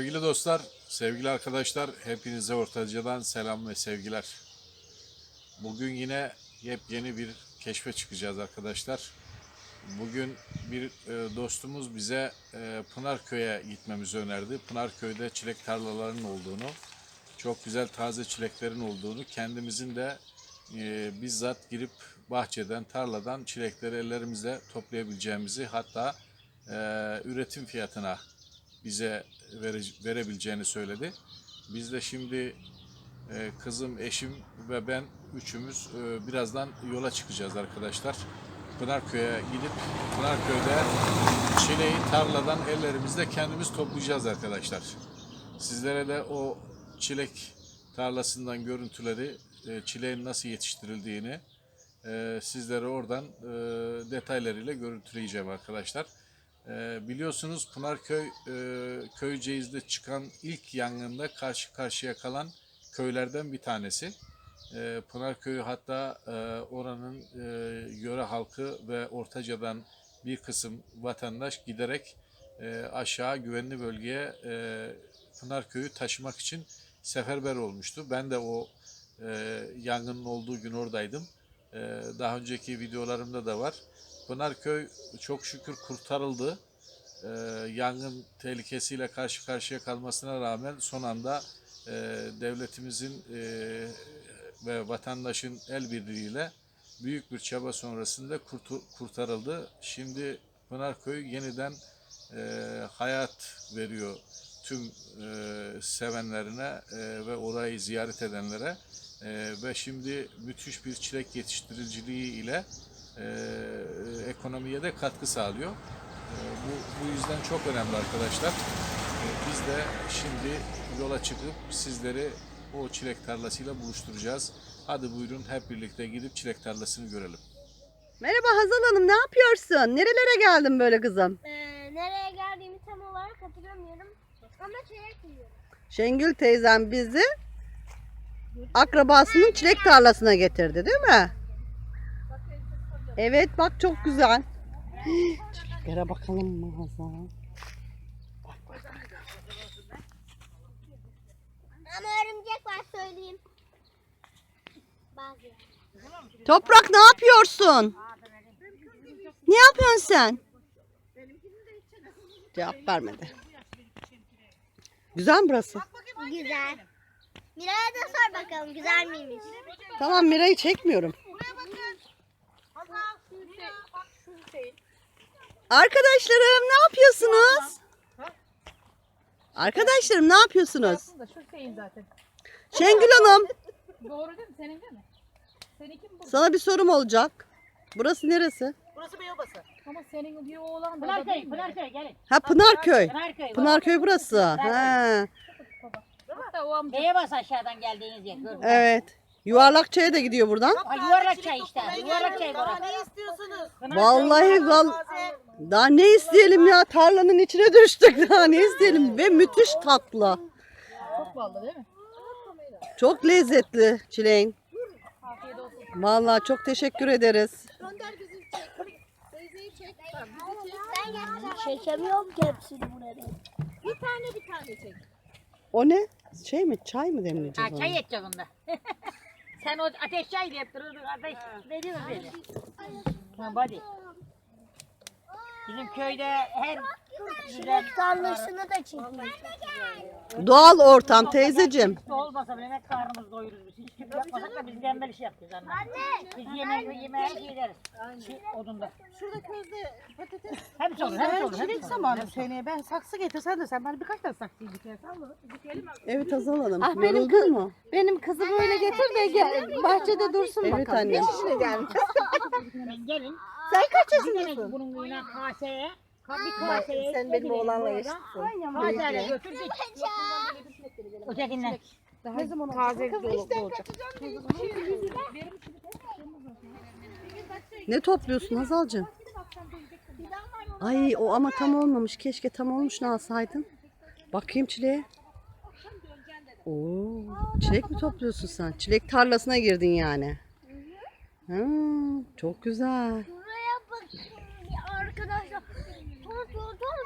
Sevgili dostlar, sevgili arkadaşlar, hepinize Ortaca'dan selam ve sevgiler. Bugün yine yepyeni bir keşfe çıkacağız arkadaşlar. Bugün bir e, dostumuz bize e, Pınarköy'e gitmemizi önerdi. Pınarköy'de çilek tarlalarının olduğunu, çok güzel taze çileklerin olduğunu, kendimizin de e, bizzat girip bahçeden, tarladan çilekleri ellerimizle toplayabileceğimizi, hatta üretim fiyatına bize vere- verebileceğini söyledi. Biz de şimdi e, kızım, eşim ve ben üçümüz e, birazdan yola çıkacağız arkadaşlar. Pınarköy'e gidip Pınarköy'de çileği tarladan ellerimizle kendimiz toplayacağız arkadaşlar. Sizlere de o çilek tarlasından görüntüleri, e, çileğin nasıl yetiştirildiğini e, sizlere oradan e, detaylarıyla görüntüleyeceğim arkadaşlar. E, biliyorsunuz Pınarköy e, Köyceğiz'de çıkan ilk yangında karşı karşıya kalan köylerden bir tanesi. E, Pınarköy'ü hatta e, oranın e, yöre halkı ve Ortaca'dan bir kısım vatandaş giderek e, aşağı güvenli bölgeye e, Pınarköy'ü taşımak için seferber olmuştu. Ben de o e, yangının olduğu gün oradaydım. E, daha önceki videolarımda da var. Pınarköy çok şükür kurtarıldı. E, yangın tehlikesiyle karşı karşıya kalmasına rağmen son anda e, devletimizin e, ve vatandaşın el birliğiyle büyük bir çaba sonrasında kurtu- kurtarıldı. Şimdi Pınarköy yeniden e, hayat veriyor tüm e, sevenlerine e, ve orayı ziyaret edenlere E, ve şimdi müthiş bir çilek yetiştiriciliği ile e, ekonomiye de katkı sağlıyor. E, bu, bu yüzden çok önemli arkadaşlar. E, biz de şimdi yola çıkıp sizleri o çilek tarlasıyla buluşturacağız. Hadi buyurun hep birlikte gidip çilek tarlasını görelim. Merhaba Hazal Hanım ne yapıyorsun? Nerelere geldin böyle kızım? Ee, nereye geldiğimi tam olarak hatırlamıyorum. Ama çeyrek yiyorum. Şengül teyzem bizi akrabasının çilek tarlasına getirdi değil mi? Evet bak çok güzel. Çileklere bakalım mı Hazal? Ama örümcek var söyleyeyim. Bazı. Toprak ne yapıyorsun? Ne yapıyorsun sen? Cevap vermedi. Güzel mi burası? Güzel. Miray'a da sor bakalım güzel miymiş? Tamam Mira'yı çekmiyorum. Arkadaşlarım ne yapıyorsunuz? Arkadaşlarım ne yapıyorsunuz? Aslında zaten. Şengül Hanım Doğru değil mi? Senin değil mi? Seninki mi bu? sana bir sorum olacak. Burası neresi? Burası Beyobası. Ama senin bir oğlan da da Pınarköy, değil mi? Pınarköy gelin. Ha Pınarköy. Pınarköy. Pınarköy burası. Ha, Hatta o amca aşağıdan geldiğiniz yer. Görün. evet. Yuvarlakçay'a da gidiyor buradan. Ha, yuvarlak çay işte. Yuvarlak çay burası. Ne istiyorsunuz? Vallahi val daha ne isteyelim ya tarlanın içine düştük daha ne isteyelim ve müthiş tatlı. çok ballı değil mi? Çok lezzetli çileğin. Vallahi çok teşekkür ederiz. Gönder bizi çek. Teyzeyi çek. Tamam, bizi çek. Çekemiyorum ki hepsini buraya. Bir tane bir tane çek. O ne? Şey mi? Çay mı Ha, demleyeceğiz çay ona? edeceğiz onda. Sen o ateş çay diye dururdun. Ateş veriyoruz dedi. Ha, hadi. Bizim köyde her güzel Tarlasını da çekeyim. Doğal ortam teyzeciğim. Su olmasa bile ne karnımız doyururuz. biz. Hiç kim yapmasak da biz tembel iş yapıyoruz anne. Biz yemek ve yemeğe her şey odunda. Şurada közde patates. Hepsi olur, hepsi olur. çilek olur, zamanı olur. seneye. Ben saksı getirsen de sen bana birkaç tane saksı dikersen. Evet Hazal Hanım. Ah, benim Yoruldun mu? Benim kızı böyle getir de gel, bahçede dursun Evet bakalım. annem. Beş yaşına gelmiş. Ben gelin. Sen kaç yaşındasın? bunun yine kaseye. Kaseye. sen benim oğlanla eşitsin. Aynen. Kaseyle götür. Ötekinden. Ne zaman taze olacak. Ne topluyorsun Hazalcığım? Ay o ama tam olmamış. Keşke tam olmuş ne alsaydın. Bakayım çileğe. Oo, çilek mi topluyorsun sen? Çilek tarlasına girdin yani. Hmm, çok güzel. Buraya bakın arkadaşlar. Dur.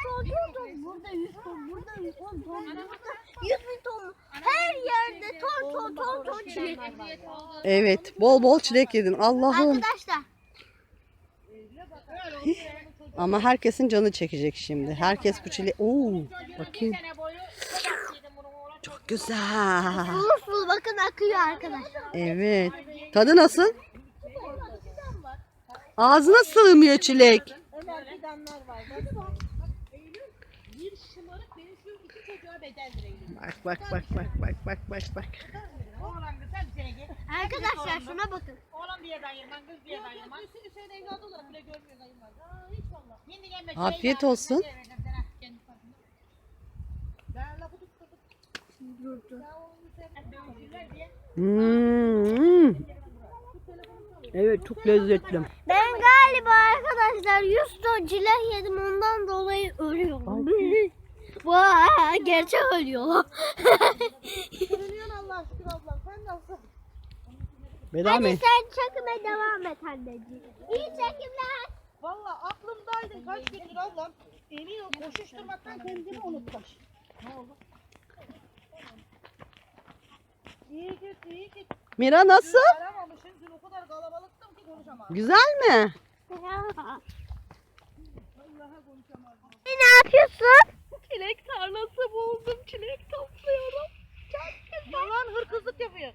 ton ton ton. Burada 100 ton, burada 100 ton, ton, burada 100 bin ton. Her yerde ton ton ton ton çilek. Evet bol bol çilek yedin Allah'ım. Arkadaşlar Ama herkesin canı çekecek şimdi. Herkes bu çile... Oo, bakayım. Çok güzel. sulu sulu bakın akıyor arkadaşlar. Evet. Tadı nasıl? Ağzına sığmıyor çilek. Bak bak bak bak bak bak bak bak. Oğlan kız hadi. Arkadaşlar şuna bakın. Oğlan diye dayırman, kız diye dayırman. Hüseyin evladı olarak bile görmüyor dayırman. Aa hiç valla. Şimdi gelme. Afiyet olsun. Hmm. Evet çok lezzetli. Ben galiba arkadaşlar 100 ton çilek yedim ondan dolayı ölüyorum. Vay gerçek ölüyor. Bedava mı? Hadi sen çekime devam et anneciğim. İyi çekimler. Valla aklımdaydı kaç gündür ablam. Emin ol koşuşturmaktan kendini unutmuş. Ne oldu? İyi git iyi git. Mira nasıl? Aramamışım dün o kadar kalabalıktım ki konuşamadım. Güzel mi? Ne yapıyorsun? Çilek tarlası buldum çilek topluyorum. Yalan hırkızlık yapıyor.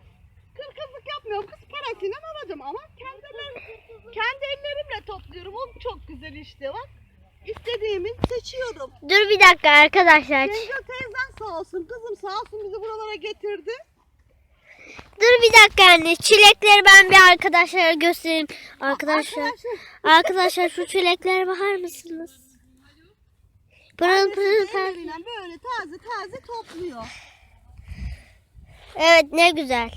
Hırkızlık yapmıyorum kız parasıyla alacağım ama kendi, kendi ellerimle topluyorum. O çok güzel işte bak. İstediğimi seçiyorum. Dur bir dakika arkadaşlar. Cengiz teyzen sağ olsun kızım sağ olsun bizi buralara getirdi. Dur bir dakika anne. Çilekleri ben bir arkadaşlara göstereyim. Arkadaşlar. Arkadaşlar şu çileklere bakar mısınız? Pırıl pırıl pırıl. Böyle taze taze topluyor. Evet ne güzel.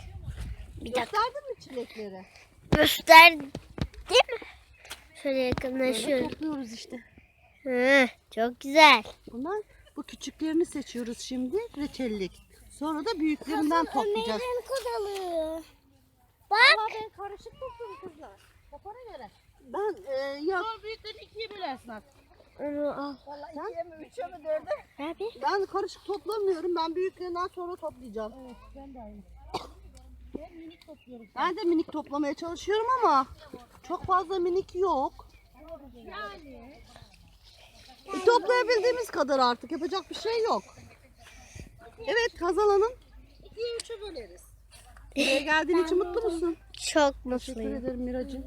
Bir dakika Gösterdin mi çilekleri? göster. Değil mi? Şöyle yakınlaşıyorum. Topluyoruz işte. Hı, çok güzel. Bunlar bu küçüklerini seçiyoruz şimdi reçellik. Sonra da büyüklerinden toplayacağız. kodalı. Bak. Ben karışık topluyorum kızlar. Kafana göre. Ben e, ya büyüklerini ikiye bölersin artık. Onu al. Vallahi ikiye mi üçe mi dörde? Abi. Ben karışık toplamıyorum. Ben büyüklerinden sonra toplayacağım. Evet ben de aynı. Ben minik topluyorum. Ben de minik toplamaya çalışıyorum ama çok fazla minik yok. Yani. E, toplayabildiğimiz kadar artık yapacak bir şey yok. Evet Hazal Hanım. İkiye üçe böleriz. Buraya geldiğin için mutlu musun? Çok Teşekkür mutluyum. ederim Miracığım.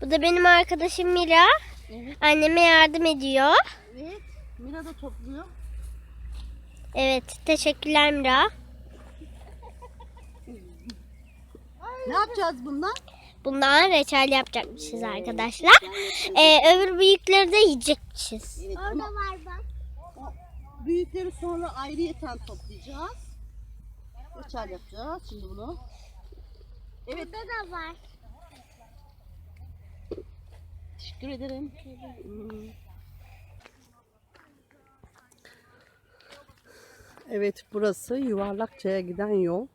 Bu da benim arkadaşım Mira. Anneme yardım ediyor. Evet. Mira da topluyor. Evet, teşekkürler Mira. Ne yapacağız bundan? Bundan reçel yapacakmışız arkadaşlar. Ee, öbür büyükleri de yiyecekmişiz. Evet, Orada var bak. Büyükleri sonra ayrıyeten toplayacağız. Reçel yapacağız şimdi bunu. Evet. Burada da var. Teşekkür ederim. Evet burası Yuvarlakça'ya giden yol.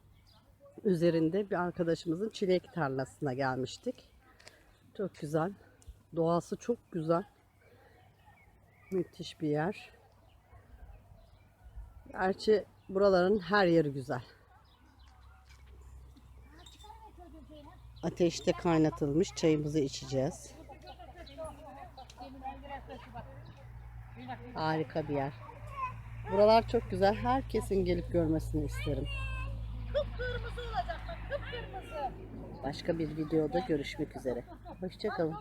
Üzerinde bir arkadaşımızın çilek tarlasına gelmiştik. Çok güzel. Doğası çok güzel. Müthiş bir yer. Gerçi buraların her yeri güzel. Ateşte kaynatılmış çayımızı içeceğiz. Harika bir yer. Buralar çok güzel. Herkesin gelip görmesini isterim. Başka bir videoda görüşmek üzere. Hoşçakalın.